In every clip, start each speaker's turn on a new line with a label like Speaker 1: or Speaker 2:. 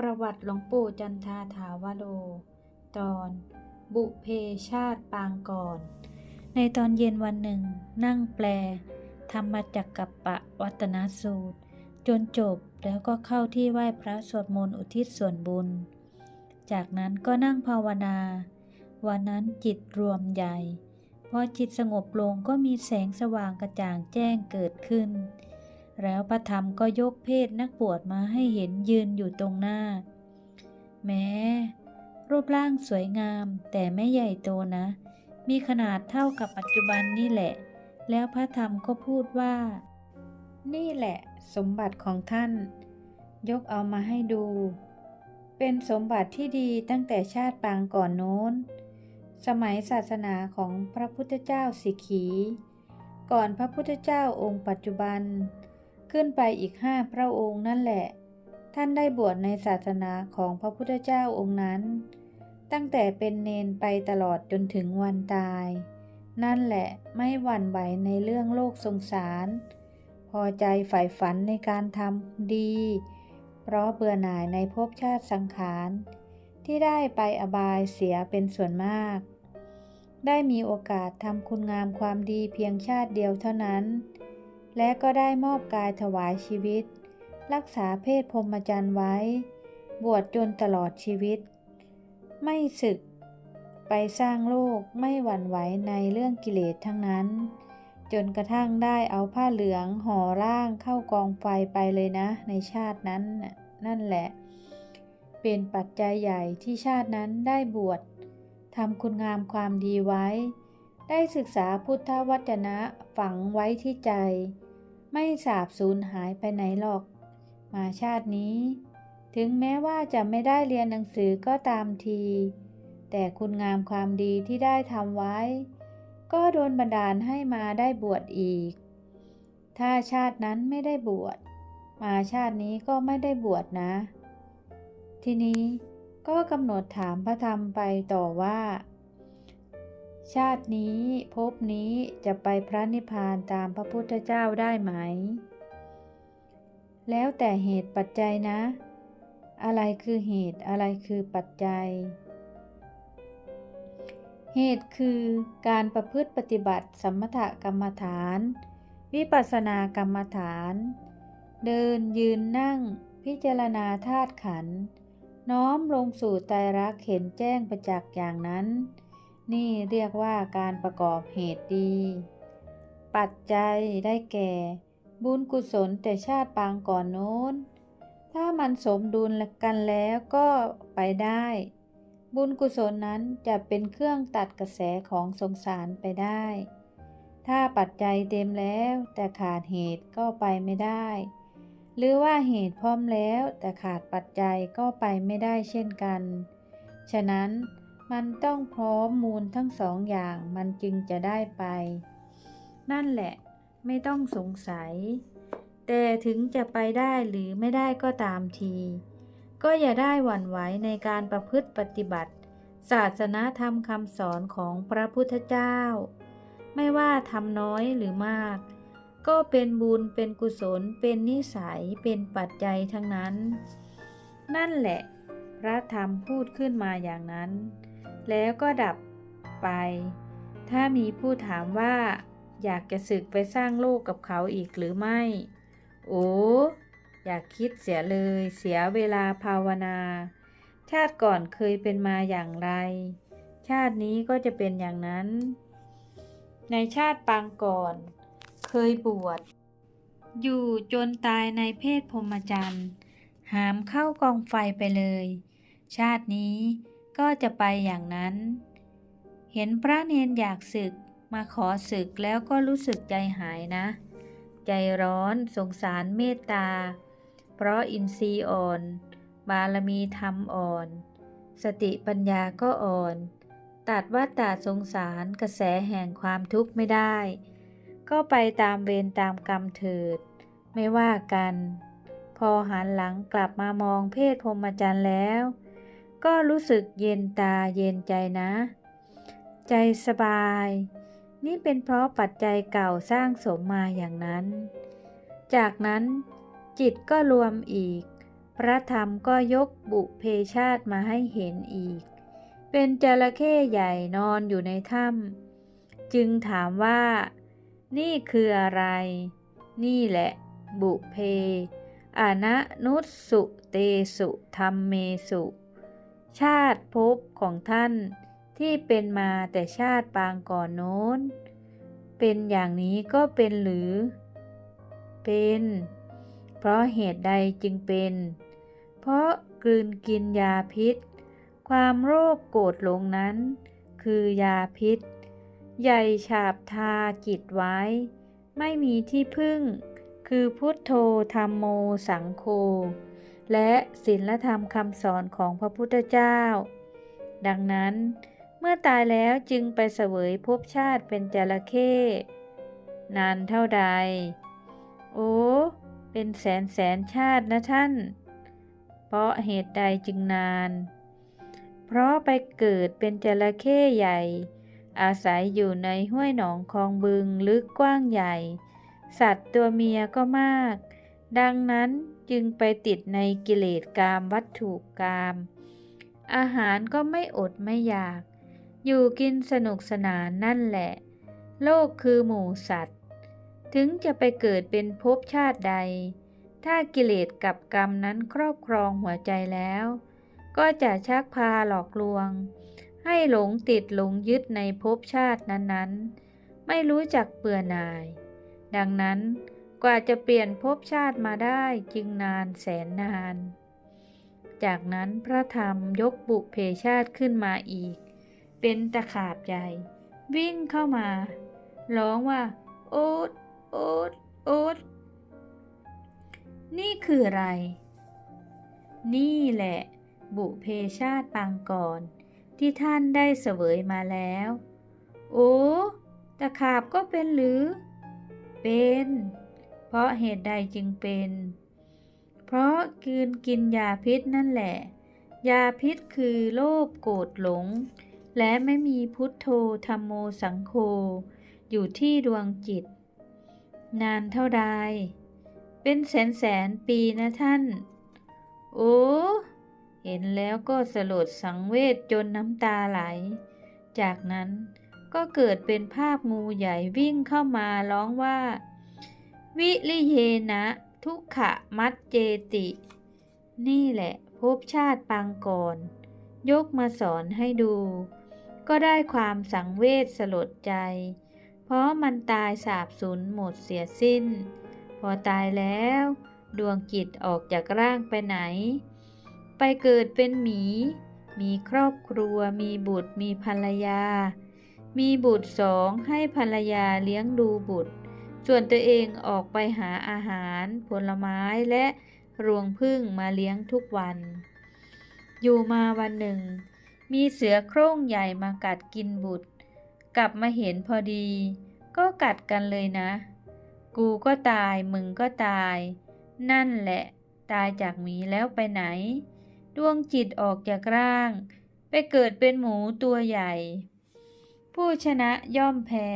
Speaker 1: ประวัติหลวงปู่จันทาถาวโรตอนบุเพชาติปางก่อน ในตอนเย็นวันหนึ่ง นั่งแปล ธรรมจักกัปปะวัตนสูตร จนจบแล้วก็เข้าที่ไหว้พระสวดมนต์อุทิศส่วนบุญ จากนั้นก็นั่งภาวนา วันนั้นจิตรวมใหญ่พอจิตสงบลงก็มีแสงสว่างกระจ่างแจ้งเกิดขึ้น แล้วพระธรรมก็ยกเพศนักบวชมาให้เห็นยืนอยู่ตรงหน้า แม้ รูปร่างสวยงามแต่ไม่ใหญ่โตนะ มีขนาดเท่ากับปัจจุบันนี่แหละ แล้วพระธรรมก็พูดว่า นี่แหละสมบัติของท่าน ยกเอามาให้ดู เป็นสมบัติที่ดีตั้งแต่ชาติปางก่อนโน้น สมัยศาสนาของพระพุทธเจ้าสิกขี ก่อนพระพุทธเจ้าองค์ปัจจุบัน ขึ้นไปอีกห้าพระองค์นั่นแหละ ท่านได้บวชในศาสนาของพระพุทธเจ้าองค์นั้น ตั้งแต่เป็นเนนไปตลอดจนถึงวันตาย นั่นแหละไม่หวั่นไหวในเรื่องโลกสงสาร พอใจใฝ่ฝันในการทำดี เพราะเบื่อหน่ายในภพชาติสังขาร ที่ได้ไปอบายเสียเป็นส่วนมาก ได้มีโอกาสทำคุณงามความดีเพียงชาติเดียวเท่านั้น และก็ได้มอบกายถวายชีวิต รักษาเพศพรหมจรรย์ไว้ บวชจนตลอดชีวิต ไม่ศึก ไปสร้างโลกไม่หวั่นไหวในเรื่องกิเลสทั้งนั้น จนกระทั่งได้เอาผ้าเหลืองห่อร่างเข้ากองไฟไปเลยนะ ในชาตินั้นนั่นแหละ เป็นปัจจัยใหญ่ที่ชาตินั้นได้บวชทำคุณงามความดีไว้ ได้ศึกษาพุทธวจนะฝังไว้ที่ใจ ไม่สาบสูญหายไปไหนหรอก มาชาตินี้ ถึงแม้ว่าจะไม่ได้เรียนหนังสือก็ตามที แต่คุณงามความดีที่ได้ทำไว้ ก็โดนบันดาลให้มาได้บวชอีก ถ้าชาตินั้นไม่ได้บวช มาชาตินี้ก็ไม่ได้บวชนะ ทีนี้ก็กำหนดถามพระธรรมไปต่อว่า ชาตินี้ภพนี้จะไปพระนิพพานตามพระพุทธเจ้าได้ไหม แล้วแต่เหตุปัจจัยนะ อะไรคือเหตุอะไรคือปัจจัย เหตุคือการประพฤติปฏิบัติสมถกรรมฐาน วิปัสสนากรรมฐาน เดินยืนนั่งพิจารณาธาตุขันธ์น้อมลงสู่ไตรลักษณ์เห็นแจ้งประจักษ์อย่างนั้น นี่เรียกว่าการประกอบเหตุดี ปัจจัยได้แก่ บุญกุศลแต่ชาติปางก่อนโน้น ถ้ามันสมดุลกันแล้วก็ไปได้ บุญกุศลนั้นจะเป็นเครื่องตัดกระแสของสงสารไปได้ ถ้าปัจจัยเต็มแล้วแต่ขาดเหตุก็ไปไม่ได้ หรือว่าเหตุพร้อมแล้วแต่ขาดปัจจัยก็ไปไม่ได้เช่นกัน ฉะนั้น มันต้องพร้อมมูลทั้งสองอย่างมันจึงจะได้ไป นั่นแหละ ไม่ต้องสงสัย แต่ถึงจะไปได้หรือไม่ได้ก็ตามที ก็อย่าได้หวั่นไหวในการประพฤติปฏิบัติ ศาสนาธรรมคำสอนของพระพุทธเจ้า ไม่ว่าทำน้อยหรือมาก ก็เป็นบุญเป็นกุศล เป็นนิสัยเป็นปัจจัยทั้งนั้น นั่นแหละพระธรรมพูดขึ้นมาอย่างนั้น แล้วก็ดับไป ถ้ามีผู้ถามว่า อยากจะศึกไปสร้างโลกกับเขาอีกหรือไม่ โอ้อยากคิดเสียเลยเสียเวลาภาวนา ชาติก่อนเคยเป็นมาอย่างไร ชาตินี้ก็จะเป็นอย่างนั้น ในชาติปางก่อน เคยบวช อยู่จนตายในเพศพรหมจรรย์ หามเข้ากองไฟไปเลย ชาตินี้ ก็จะไปอย่างนั้น เห็นพระเนนอยากศึกมาขอศึกแล้วก็รู้สึกใจหายนะ ใจร้อนสงสารเมตตา เพราะอินทรีย์อ่อน บารมีธรรมอ่อน สติปัญญาก็อ่อน ตัดว่าตาสงสารกระแสแห่งความทุกข์ไม่ได้ ก็ไปตามเวรตามกรรมเถิด ไม่ว่ากัน พอหันหลังกลับมามองเพศพรหมจรรย์แล้ว ก็รู้สึกเย็นตาเย็นใจนะ ใจสบาย นี่เป็นเพราะปัจจัยเก่าสร้างสมมาอย่างนั้น จากนั้นจิตก็รวมอีก พระธรรมก็ยกบุเพชาติมาให้เห็นอีก เป็นจระเข้ใหญ่นอนอยู่ในถ้ำจึงถามว่า นี่คืออะไร นี่แหละ บุเพอนะนุสุเตสุธรรมเมสุ ชาติภพของท่านที่เป็นมาแต่ชาติปางก่อนโน้น เป็นอย่างนี้ก็เป็นหรือ เป็น เพราะเหตุใดจึงเป็น เพราะกลืนกินยาพิษ ความโรคโกรธหลงนั้น คือยาพิษ ใหญ่ฉาบทาจิตไว้ ไม่มีที่พึ่ง คือพุทโธธรรมโมสังโฆ และศีลธรรมคำสอนของพระพุทธเจ้า ดังนั้น เมื่อตายแล้วจึงไปเสวยภพชาติเป็นจระเข้นานเท่าใด โอ้ เป็นแสนแสนชาตินะท่าน เพราะเหตุใดจึงนาน เพราะไปเกิดเป็นจระเข้ใหญ่ อาศัยอยู่ในห้วยหนองคลองบึงลึกกว้างใหญ่ สัตว์ตัวเมียก็มาก ดังนั้นจึงไปติดในกิเลสกามวัตถุกาม อาหารก็ไม่อดไม่อยาก อยู่กินสนุกสนานนั่นแหละ โลกคือหมู่สัตว์ ถึงจะไปเกิดเป็นภพชาติใด ถ้ากิเลสกับกรรมนั้นครอบครองหัวใจแล้ว ก็จะชักพาหลอกลวง ให้หลงติดหลงยึดในภพชาตินั้นๆ ไม่รู้จักเบื่อหน่าย ดังนั้น กว่าจะเปลี่ยนภพชาติมาได้จึงนานแสนนาน จากนั้นพระธรรมยกบุเพชาติขึ้นมาอีก เป็นตะขาบใหญ่ วิ่งเข้ามา ร้องว่า โอ๊ตโอ๊ตโอ๊ตนี่คืออะไร นี่แหละ บุเพชาติปางก่อน ที่ท่านได้เสวยมาแล้ว โอ้ตะขาบก็เป็นหรือ เป็น เพราะเหตุใดจึงเป็น เพราะกืนกินยาพิษนั่นแหละ ยาพิษคือโลภโกรธหลง และไม่มีพุทโธธรรมโมสังโฆอยู่ที่ดวงจิต นานเท่าใด เป็นแสนแสนปีนะท่าน โอ้ เห็นแล้วก็สลดสังเวชจนน้ำตาไหล จากนั้นก็เกิดเป็นภาพงูใหญ่วิ่งเข้ามาร้องว่า วิลิเยนะ ทุกขะมัจเจติ นี่แหละภพชาติปางก่อน ยกมาสอนให้ดู ก็ได้ความสังเวชสลดใจ เพราะมันตายสาบสูญหมดเสียสิ้น พอตายแล้ว ดวงจิตออกจากร่างไปไหน ไปเกิดเป็นหมี มีครอบครัว มีบุตร มีภรรยา มีบุตรสองให้ภรรยาเลี้ยงดูบุตร ส่วนตัวเองออกไปหาอาหาร ผลไม้และรวงพึ่งมาเลี้ยงทุกวัน อยู่มาวันหนึ่ง มีเสือโคร่งใหญ่มากัดกินบุตร กลับมาเห็นพอดี ก็กัดกันเลยนะ กูก็ตายมึงก็ตาย นั่นแหละ ตายจากหมีแล้วไปไหน ดวงจิตออกจากร่าง ไปเกิดเป็นหมูตัวใหญ่ ผู้ชนะย่อมแพ้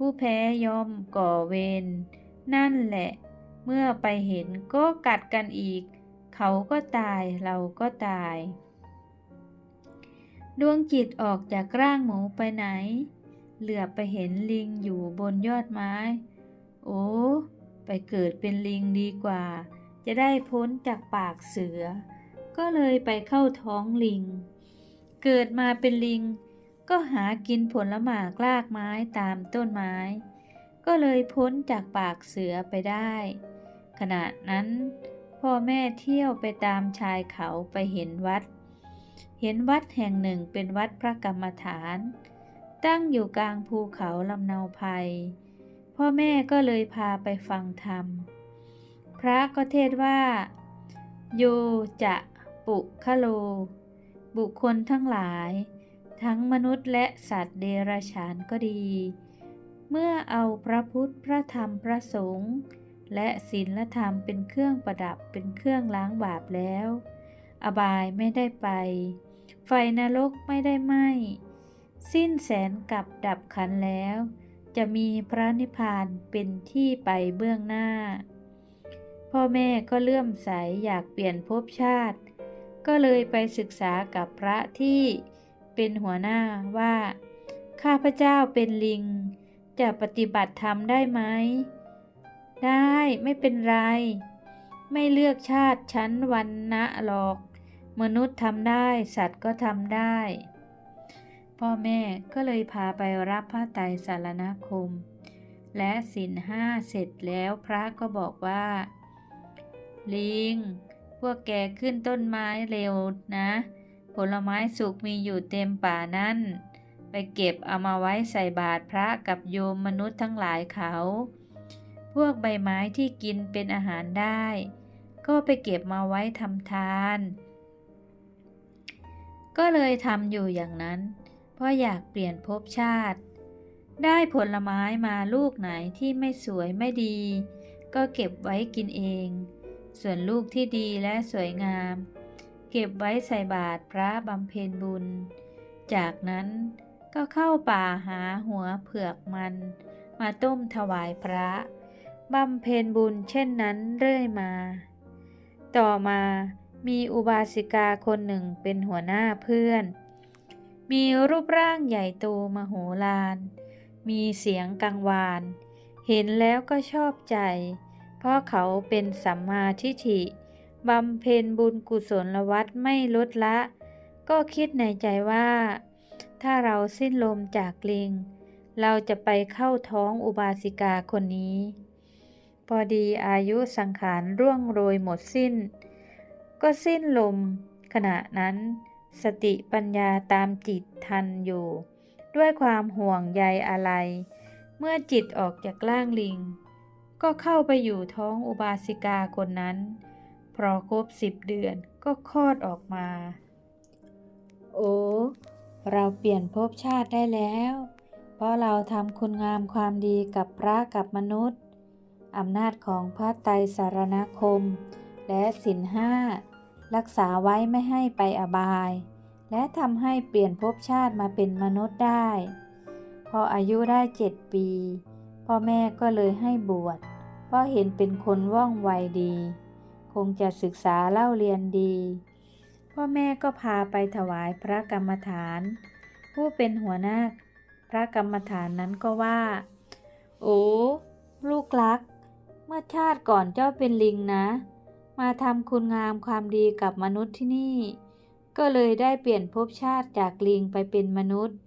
Speaker 1: ผู้แพ้ยอมก่อเวรนั่นแหละ เมื่อไปเห็นก็กัดกันอีก เขาก็ตายเราก็ตาย ดวงจิตออกจากร่างหมูไปไหน เหลือไปเห็นลิงอยู่บนยอดไม้ โอ้ไปเกิดเป็นลิงดีกว่า จะได้พ้นจากปากเสือ ก็เลยไปเข้าท้องลิง เกิดมาเป็นลิง ก็หากินผลหมากลากไม้ตามต้นไม้ ก็เลยพ้นจากปากเสือไปได้ ขณะนั้น พ่อแม่เที่ยวไปตามชายเขาไปเห็นวัด เห็นวัดแห่งหนึ่งเป็นวัดพระกรรมฐาน ตั้งอยู่กลางภูเขาลำเนาภัย พ่อแม่ก็เลยพาไปฟังธรรม พระก็เทศว่า โยจะปุคะโล บุคคลทั้งหลาย ทั้งมนุษย์และสัตว์เดรัจฉานก็ดี เมื่อเอาพระพุทธพระธรรมพระสงฆ์และศีลธรรมเป็นเครื่องประดับเป็นเครื่องล้างบาปแล้ว อบายไม่ได้ไป ไฟนรกไม่ได้ไหมสิ้นแสนกับดับขันแล้ว จะมีพระนิพพานเป็นที่ไปเบื้องหน้า พ่อแม่ก็เลื่อมใสอยากเปลี่ยนภพชาติ ก็เลยไปศึกษากับพระที่ เป็นหัวหน้าว่า ข้าพเจ้าเป็นลิง จะปฏิบัติธรรมได้ไหม ได้ไม่เป็นไร ไม่เลือกชาติชั้นวันนะหรอก มนุษย์ทำได้ สัตว์ก็ทำได้ พ่อแม่ก็เลยพาไปรับพระไตรสารณคม และสินห้าเสร็จแล้วพระก็บอกว่า ลิง พวกแกขึ้นต้นไม้เร็วนะ ผลไม้สุกมีอยู่เต็มป่านั่นไปเก็บเอามาไว้ใส่บาตรพระกับโยมมนุษย์ทั้งหลายเขา พวกใบไม้ที่กินเป็นอาหารได้ ก็ไปเก็บมาไว้ทำทาน ก็เลยทำอยู่อย่างนั้น เพราะอยากเปลี่ยนภพชาติ ได้ผลไม้มาลูกไหนที่ไม่สวยไม่ดี ก็เก็บไว้กินเอง ส่วนลูกที่ดีและสวยงาม เก็บไว้ใส่บาตรพระบำเพ็ญบุญ จากนั้นก็เข้าป่าหาหัวเผือกมัน มาต้มถวายพระบำเพ็ญบุญเช่นนั้นเรื่อยมา ต่อมามีอุบาสิกาคนหนึ่งเป็นหัวหน้าเพื่อน มีรูปร่างใหญ่โตมโหฬารมีเสียงกังวาน เห็นแล้วก็ชอบใจ เพราะเขาเป็นสัมมาทิฏฐิ บำเพ็ญบุญกุศลวัดไม่ลดละ ก็คิดในใจว่า ถ้าเราสิ้นลมจากลิง เราจะไปเข้าท้องอุบาสิกาคนนี้ พอดีอายุสังขารร่วงโรยหมดสิ้น ก็สิ้นลม ขณะนั้น สติปัญญาตามจิตทันอยู่ ด้วยความห่วงใยอะไร เมื่อจิตออกจากร่างลิง ก็เข้าไปอยู่ท้องอุบาสิกาคนนั้น พอครบสิบเดือนก็คลอดออกมา โอ้ เราเปลี่ยนภพชาติได้แล้ว เพราะเราทำคุณงามความดีกับพระกับมนุษย์อำนาจของพระไตรสารณคม และสินห้ารักษาไว้ไม่ให้ไปอบาย และทำให้เปลี่ยนภพชาติมาเป็นมนุษย์ได้ พออายุได้เจ็ดปี พ่อแม่ก็เลยให้บวชเพราะเห็นเป็นคนว่องไวดี งจะศึกษาเล่าเรียนดี พ่อแม่ก็พาไปถวายพระกรรมฐาน ผู้เป็นหัวหน้าพระกรรมฐานนั้นก็ว่า โอ้ลูกรัก เมื่อชาติก่อนเจ้าเป็นลิงนะ มาทำคุณงามความดีกับมนุษย์ที่นี่ ก็เลยได้เปลี่ยนภพชาติจากลิงไปเป็นมนุษย์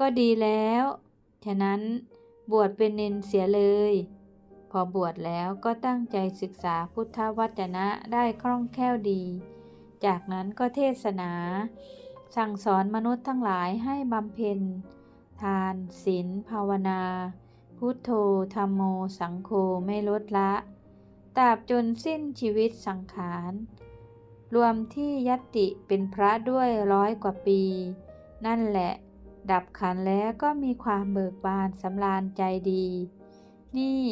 Speaker 1: ก็ดีแล้ว ฉะนั้นบวชเป็นเนนเสียเลย พอบวชแล้วก็ตั้งใจศึกษาพุทธวจนะได้คล่องแคล่วดี จากนั้นก็เทศนา สั่งสอนมนุษย์ทั้งหลายให้บำเพ็ญ ทานศีลภาวนา พุทโธธรรมโม สังโฆไม่ลดละตราบจนสิ้นชีวิตสังขาร รวมที่ยัตติเป็นพระด้วยร้อยกว่าปี นั่นแหละ ดับขันแล้วก็มีความเบิกบานสำราญใจดี นี่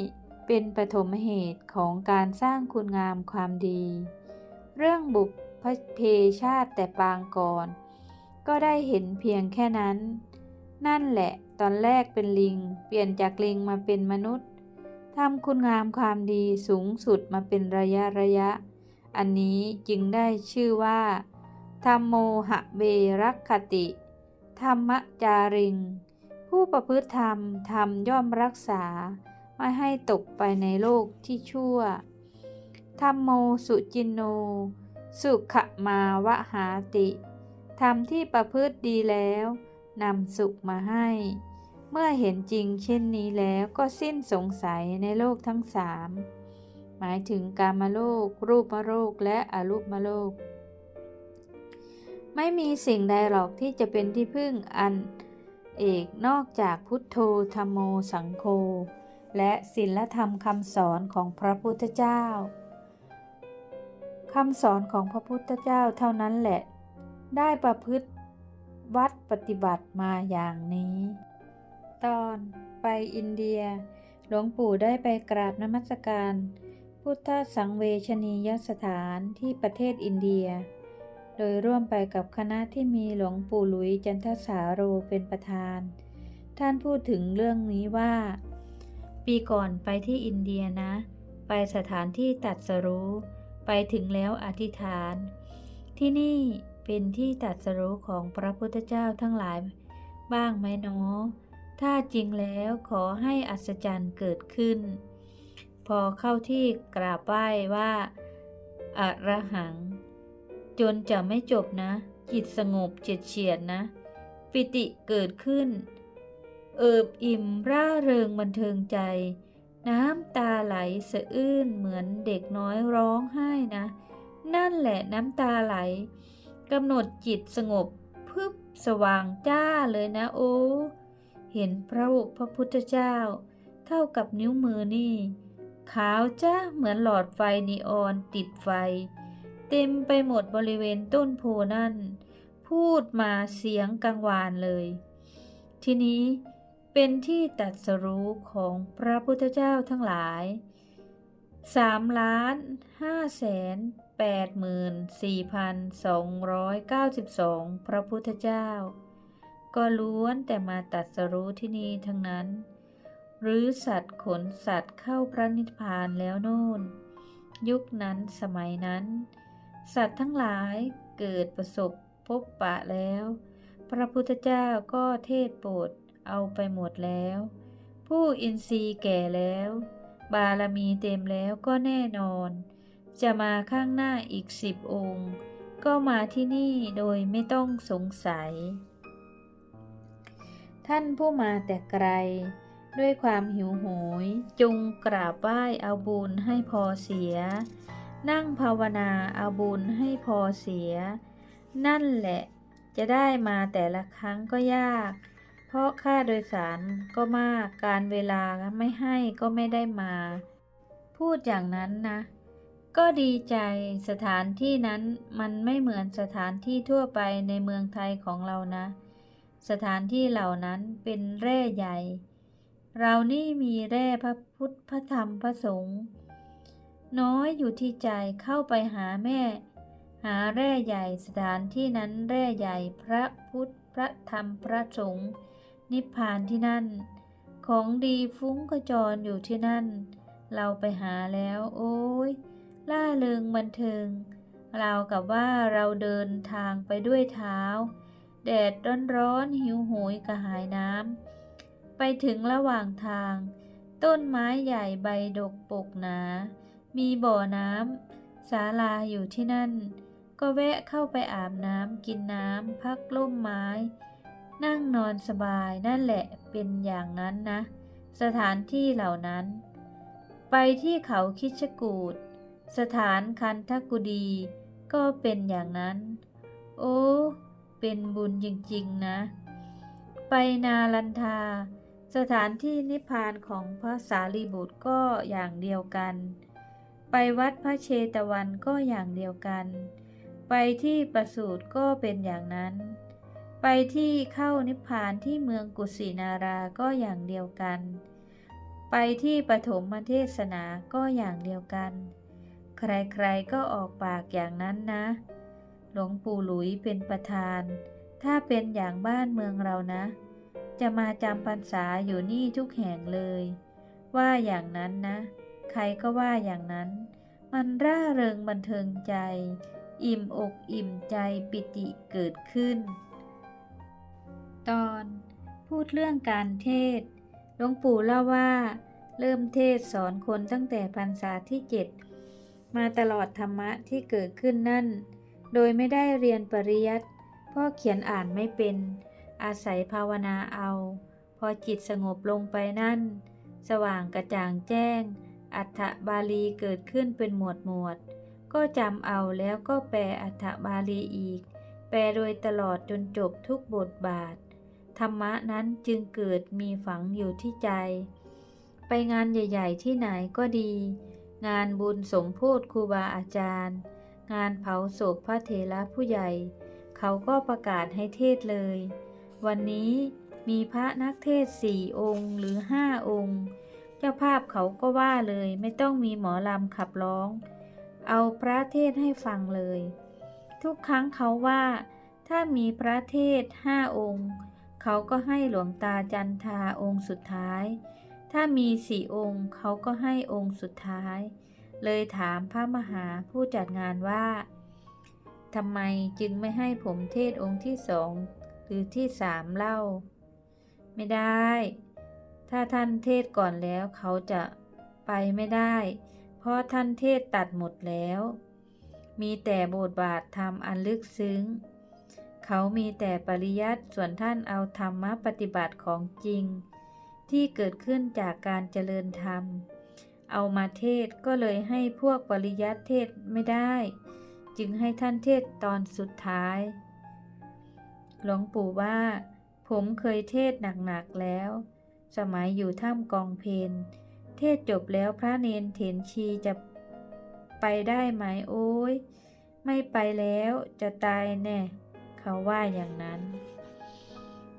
Speaker 1: เป็นปฐมเหตุของการสร้างคุณงามความดี เรื่องบุพเพชาติแต่ปางก่อน ก็ได้เห็นเพียงแค่นั้น นั่นแหละตอนแรกเป็นลิง เปลี่ยนจากลิงมาเป็นมนุษย์ทำคุณงามความดีสูงสุดมาเป็นระยะระยะ อันนี้จึงได้ชื่อว่าธรรมโมหะเบรักขติ ธรรมจาริง ผู้ประพฤติธรรมธรรมย่อมรักษา ไม่ให้ตกไปในโลกที่ชั่ว ธรรมโมสุจินโน สุขมาวหาติ ธรรมที่ประพฤติดีแล้วนำสุขมาให้ เมื่อเห็นจริงเช่นนี้แล้วก็สิ้นสงสัยในโลกทั้งสาม หมายถึงกามโลก รูปมโลก และอรูปโลก ไม่มีสิ่งใดหรอกที่จะเป็นที่พึ่งอันเอกนอกจากพุทโธธรรมโมสังโฆ และศีลธรรมคำสอนของพระพุทธเจ้าคำสอนของพระพุทธเจ้าเท่านั้นแหละ ได้ประพฤติวัดปฏิบัติมาอย่างนี้ ตอนไปอินเดีย หลวงปู่ได้ไปกราบนมัสการ พุทธสังเวชนียสถานที่ประเทศอินเดีย โดยร่วมไปกับคณะที่มีหลวงปู่หลุยจันทสาโรเป็นประธาน ท่านพูดถึงเรื่องนี้ว่า ปีก่อนไปที่อินเดียนะ ไปสถานที่ตัดสรู้ ไปถึงแล้วอธิษฐาน ที่นี่เป็นที่ตัดสรู้ของพระพุทธเจ้าทั้งหลาย บ้างไหมเนาะถ้าจริงแล้วขอให้อัศจรรย์เกิดขึ้น พอเข้าที่กราบไหว้ว่าอะระหัง จนจะไม่จบนะ จิตสงบเฉียดเฉียดนะ ปิติเกิดขึ้น เอิบอิ่มร่าเริงบันเทิงใจ น้ำตาไหลสะอื้นเหมือนเด็กน้อยร้องไห้นะ นั่นแหละน้ำตาไหลกำหนดจิตสงบพึบสว่างจ้าเลยนะโอ้ เห็นพระพระพุทธเจ้า เท่ากับนิ้วมือนี่ ขาวจ้าเหมือนหลอดไฟนีออนติดไฟ เต็มไปหมดบริเวณต้นโพนั่น พูดมาเสียงกังวานเลย ทีนี้ เป็นที่ตัดสรู้ของพระพุทธเจ้าทั้งหลายสามล้านห้าแสนแปดหมื่นสี่พันสองร้อยเก้าสิบสองพระพุทธเจ้า ก็ล้วนแต่มาตัดสรู้ที่นี่ทั้งนั้น หรือสัตว์ขนสัตว์เข้าพระนิพพานแล้วโน่น ยุคนั้นสมัยนั้น สัตว์ทั้งหลายเกิดประสบพบปะแล้ว พระพุทธเจ้าก็เทศโปรด เอาไปหมดแล้ว ผู้อินทรีย์แก่แล้ว บารมีเต็มแล้วก็แน่นอน จะมาข้างหน้าอีกสิบองค์ ก็มาที่นี่โดยไม่ต้องสงสัย ท่านผู้มาแต่ไกล ด้วยความหิวโหยจงกราบไหว้เอาบุญให้พอเสีย นั่งภาวนาเอาบุญให้พอเสีย นั่นแหละจะได้มาแต่ละครั้งก็ยาก เพราะค่าโดยสารก็มากการเวลาไม่ให้ก็ไม่ได้มา พูดอย่างนั้นนะ ก็ดีใจสถานที่นั้นมันไม่เหมือนสถานที่ทั่วไปในเมืองไทยของเรานะ สถานที่เหล่านั้นเป็นแร่ใหญ่ เรานี่มีแร่พระพุทธพระธรรมพระสงฆ์น้อยอยู่ที่ใจเข้าไปหาแม่ หาแร่ใหญ่สถานที่นั้นแร่ใหญ่พระพุทธพระธรรมพระสงฆ์ นิพพานที่นั่น ของดีฟุ้งกระจรอยู่ที่นั่น เราไปหาแล้ว โอ้ยล่าเริงบันเทิงเรากับว่าเราเดินทางไปด้วยเท้า แดดร้อนๆหิวโหยกระหายน้ำไปถึงระหว่างทาง ต้นไม้ใหญ่ใบดกปกหนา มีบ่อน้ำศาลาอยู่ที่นั่น ก็แวะเข้าไปอาบน้ำกินน้ำพักล่มไม้ นั่งนอนสบายนั่นแหละเป็นอย่างนั้นนะ สถานที่เหล่านั้น ไปที่เขาคิชกูดสถานคันทกุดีก็เป็นอย่างนั้น โอ้ เป็นบุญจริงๆนะ ไปนาลันทา สถานที่นิพพานของพระสารีบุตรก็อย่างเดียวกัน ไปวัดพระเชตวันก็อย่างเดียวกัน ไปที่ประสูตรก็เป็นอย่างนั้น ไปที่เข้านิพพานที่เมืองกุสินาราก็อย่างเดียวกัน ไปที่ปฐมเทศนาก็อย่างเดียวกัน ใครๆก็ออกปากอย่างนั้นนะ หลวงปู่หลุยเป็นประธาน ถ้าเป็นอย่างบ้านเมืองเรานะ จะมาจำพรรษาอยู่นี่ทุกแห่งเลย ว่าอย่างนั้นนะ ใครก็ว่าอย่างนั้น มันร่าเริงบันเทิงใจ อิ่มอกอิ่มใจปิติเกิดขึ้น ตอนพูดเรื่องการเทศหลวงปู่เล่าว่า เริ่มเทศสอนคนตั้งแต่พรรษาที่เจ็ดมาตลอดธรรมะที่เกิดขึ้นนั่น โดยไม่ได้เรียนปริยัติพราะเขียนอ่านไม่เป็น อาศัยภาวนาเอา พอจิตสงบลงไปนั่น สว่างกระจ่างแจ้ง อัฏฐบาลีเกิดขึ้นเป็นหมวดหมวด ก็จำเอาแล้วก็แปลอัฏฐบาลีอีก แปลโดยตลอดจนจบทุกบทบาท ธรรมะนั้นจึงเกิดมีฝังอยู่ที่ใจ ไปงานใหญ่ ๆ ที่ไหนก็ดี งานบุญสมโพธครูบาอาจารย์ งานเผาศพพระเถระผู้ใหญ่ เขาก็ประกาศให้เทศเลย วันนี้มีพระนักเทศสี่องค์หรือห้าองค์ เจ้าภาพเขาก็ว่าเลยไม่ต้องมีหมอลำขับร้อง เอาพระเทศให้ฟังเลย ทุกครั้งเขาว่า ถ้ามีพระเทศห้าองค์ เขาก็ให้หลวงตาจันทาองค์สุดท้าย ถ้ามีสี่องค์เขาก็ให้องค์สุดท้าย เลยถามพระมหาผู้จัดงานว่าทำไมจึงไม่ให้ผมเทศองค์ที่สองหรือที่สามเล่า ไม่ได้ ถ้าท่านเทศก่อนแล้วเขาจะไปไม่ได้ เพราะท่านเทศตัดหมดแล้ว มีแต่บทบาทธรรมอันลึกซึ้ง เขามีแต่ปริยัติส่วนท่านเอาธรรมะปฏิบัติของจริง ที่เกิดขึ้นจากการเจริญธรรม เอามาเทศก็เลยให้พวกปริยัติเทศไม่ได้ จึงให้ท่านเทศตอนสุดท้าย หลวงปู่ว่า ผมเคยเทศหนักๆแล้ว สมัยอยู่ถ้ำกองเพนเทศจบแล้วพระเนนเถนชีจะไปได้ไหมโอ้ยไม่ไปแล้วจะตายแน่ เขาว่าอย่างนั้น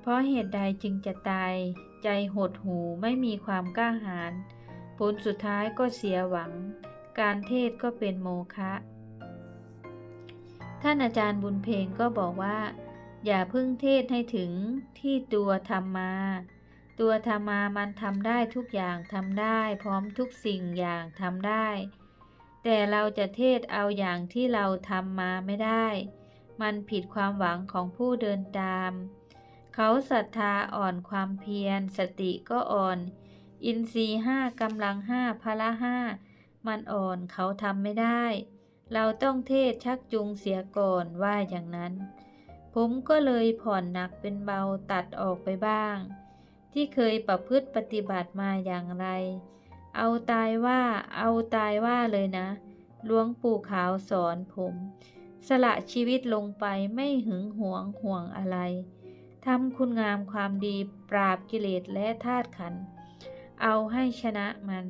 Speaker 1: เพราะเหตุใดจึงจะตาย ใจหดหูไม่มีความกล้าหาญผลสุดท้ายก็เสียหวัง การเทศก็เป็นโมฆะท่านอาจารย์บุญเพงก็บอกว่า อย่าเพึ่งเทศให้ถึงที่ตัวธรรมมา ตัวธรรมามันทำได้ทุกอย่างทำได้ พร้อมทุกสิ่งอย่างทำได้ แต่เราจะเทศเอาอย่างที่เราทำมาไม่ได้ มันผิดความหวังของผู้เดินตาม เขาศรัทธาอ่อนความเพียร สติก็อ่อน อินทรีห้ากำลังห้าพละห้ามันอ่อนเขาทำไม่ได้ เราต้องเทศชักจูงเสียก่อนว่าอย่างนั้น ผมก็เลยผ่อนหนักเป็นเบาตัดออกไปบ้าง ที่เคยประพฤติปฏิบัติมาอย่างไร เอาตายว่าเอาตายว่าเลยนะหลวงปู่ขาวสอนผม สละชีวิตลงไปไม่หึงหวงห่วงอะไรทำคุณงามความดีปราบกิเลสและธาตุขัน เอาให้ชนะมัน